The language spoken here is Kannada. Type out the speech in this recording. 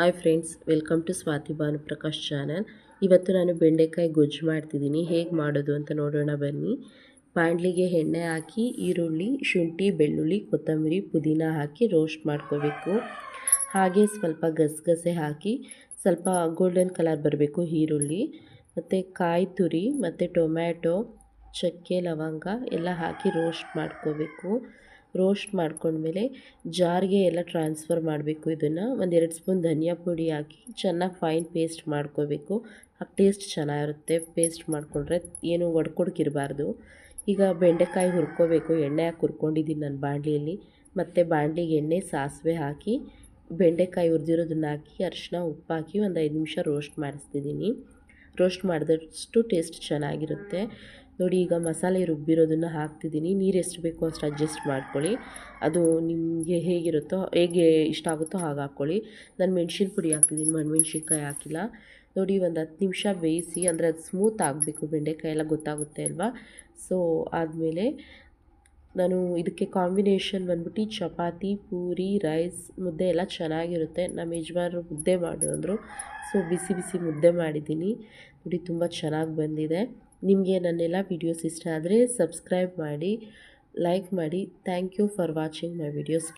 Hi friends, welcome to Swathi Bhanuprakash channel. ಇವತ್ತು ನಾನು ಬೆಂಡೆಕಾಯಿ ಗೊಜ್ಜು ಮಾಡ್ತಿದ್ದೀನಿ. ಹೇಗೆ ಮಾಡೋದು ಅಂತ ನೋಡೋಣ ಬನ್ನಿ. ಬಾಣಲಿಗೆ ಎಣ್ಣೆ ಹಾಕಿ, ಈರುಳ್ಳಿ, ಶುಂಠಿ, ಬೆಳ್ಳುಳ್ಳಿ, ಕೊತ್ತಂಬರಿ, ಪುದೀನ ಹಾಕಿ ರೋಸ್ಟ್ ಮಾಡ್ಕೋಬೇಕು. ಹಾಗೆ ಸ್ವಲ್ಪ ಗಸಗಸೆ ಹಾಕಿ, ಸ್ವಲ್ಪ ಗೋಲ್ಡನ್ ಕಲರ್ ಬರಬೇಕು ಈರುಳ್ಳಿ. ಮತ್ತು ಕಾಯಿ ತುರಿ, ಮತ್ತು ಟೊಮ್ಯಾಟೊ, ಚಕ್ಕೆ, ಲವಂಗ ಎಲ್ಲ ಹಾಕಿ ರೋಸ್ಟ್ ಮಾಡ್ಕೋಬೇಕು. ರೋಸ್ಟ್ ಮಾಡ್ಕೊಂಡ್ಮೇಲೆ ಜಾರ್ಗೆ ಎಲ್ಲ ಟ್ರಾನ್ಸ್ಫರ್ ಮಾಡಬೇಕು ಇದನ್ನು. ಒಂದೆರಡು ಸ್ಪೂನ್ ಧನಿಯಾ ಪುಡಿ ಹಾಕಿ ಚೆನ್ನಾಗಿ ಫೈನ್ ಪೇಸ್ಟ್ ಮಾಡ್ಕೋಬೇಕು. ಆ ಟೇಸ್ಟ್ ಚೆನ್ನಾಗಿರುತ್ತೆ. ಪೇಸ್ಟ್ ಮಾಡಿಕೊಂಡ್ರೆ ಏನು ಒಡ್ಕೊಡ್ಕಿರಬಾರ್ದು. ಈಗ ಬೆಂಡೆಕಾಯಿ ಹುರ್ಕೋಬೇಕು. ಎಣ್ಣೆ ಹಾಕಿ ಹುರ್ಕೊಂಡಿದ್ದೀನಿ ನಾನು ಬಾಣಲಿಯಲ್ಲಿ. ಮತ್ತು ಬಾಣಲಿಗೆ ಎಣ್ಣೆ, ಸಾಸಿವೆ ಹಾಕಿ ಬೆಂಡೆಕಾಯಿ ಹುರಿದಿರೋದನ್ನ ಹಾಕಿ ಅರಿಶಿನ ಉಪ್ಪು ಹಾಕಿ ಒಂದು ಐದು ನಿಮಿಷ ರೋಸ್ಟ್ ಮಾಡಿಸ್ತಿದ್ದೀನಿ. ರೋಸ್ಟ್ ಮಾಡಿದಷ್ಟು ಟೇಸ್ಟ್ ಚೆನ್ನಾಗಿರುತ್ತೆ. ನೋಡಿ, ಈಗ ಮಸಾಲೆ ರುಬ್ಬಿರೋದನ್ನು ಹಾಕ್ತಿದ್ದೀನಿ. ನೀರು ಎಷ್ಟು ಬೇಕೋ ಅಷ್ಟು ಅಡ್ಜಸ್ಟ್ ಮಾಡ್ಕೊಳ್ಳಿ. ಅದು ನಿಮಗೆ ಹೇಗಿರುತ್ತೋ, ಹೇಗೆ ಇಷ್ಟ ಆಗುತ್ತೋ ಹಾಗೆ ಹಾಕ್ಕೊಳ್ಳಿ. ನಾನು ಮೆಣ್ಸಿನ ಪುಡಿ ಹಾಕ್ತಿದ್ದೀನಿ ಮೆಣಸಿನ್ಕಾಯಿ ಹಾಕಿಲ್ಲ. ನೋಡಿ, ಒಂದು ಹತ್ತು ನಿಮಿಷ ಬೇಯಿಸಿ, ಅಂದರೆ ಅದು ಸ್ಮೂತ್ ಆಗಬೇಕು ಬೆಂಡೆಕಾಯಿ ಎಲ್ಲ ಗೊತ್ತಾಗುತ್ತೆ ಅಲ್ವಾ? ಸೊ ಆದಮೇಲೆ ನಾನು ಇದಕ್ಕೆ ಕಾಂಬಿನೇಷನ್ ಬಂದ್ಬಿಟ್ಟು ಚಪಾತಿ, ಪೂರಿ ರೈಸ್ ಮುದ್ದೆ ಎಲ್ಲ ಚೆನ್ನಾಗಿರುತ್ತೆ. ನಮ್ಮ ಯಜಮಾನರು ಮುದ್ದೆ ಮಾಡಿದ್ರು ಸೊ ಬಿಸಿ ಬಿಸಿ ಮುದ್ದೆ ಮಾಡಿದ್ದೀನಿ. ನೋಡಿ, ತುಂಬ ಚೆನ್ನಾಗಿ ಬಂದಿದೆ. ನಿಮಗೆ ನನ್ನೆಲ್ಲ ವೀಡಿಯೋಸ್ ಇಷ್ಟ ಆದರೆ ಸಬ್ಸ್ಕ್ರೈಬ್ ಮಾಡಿ ಲೈಕ್ ಮಾಡಿ. Thank you for watching my videos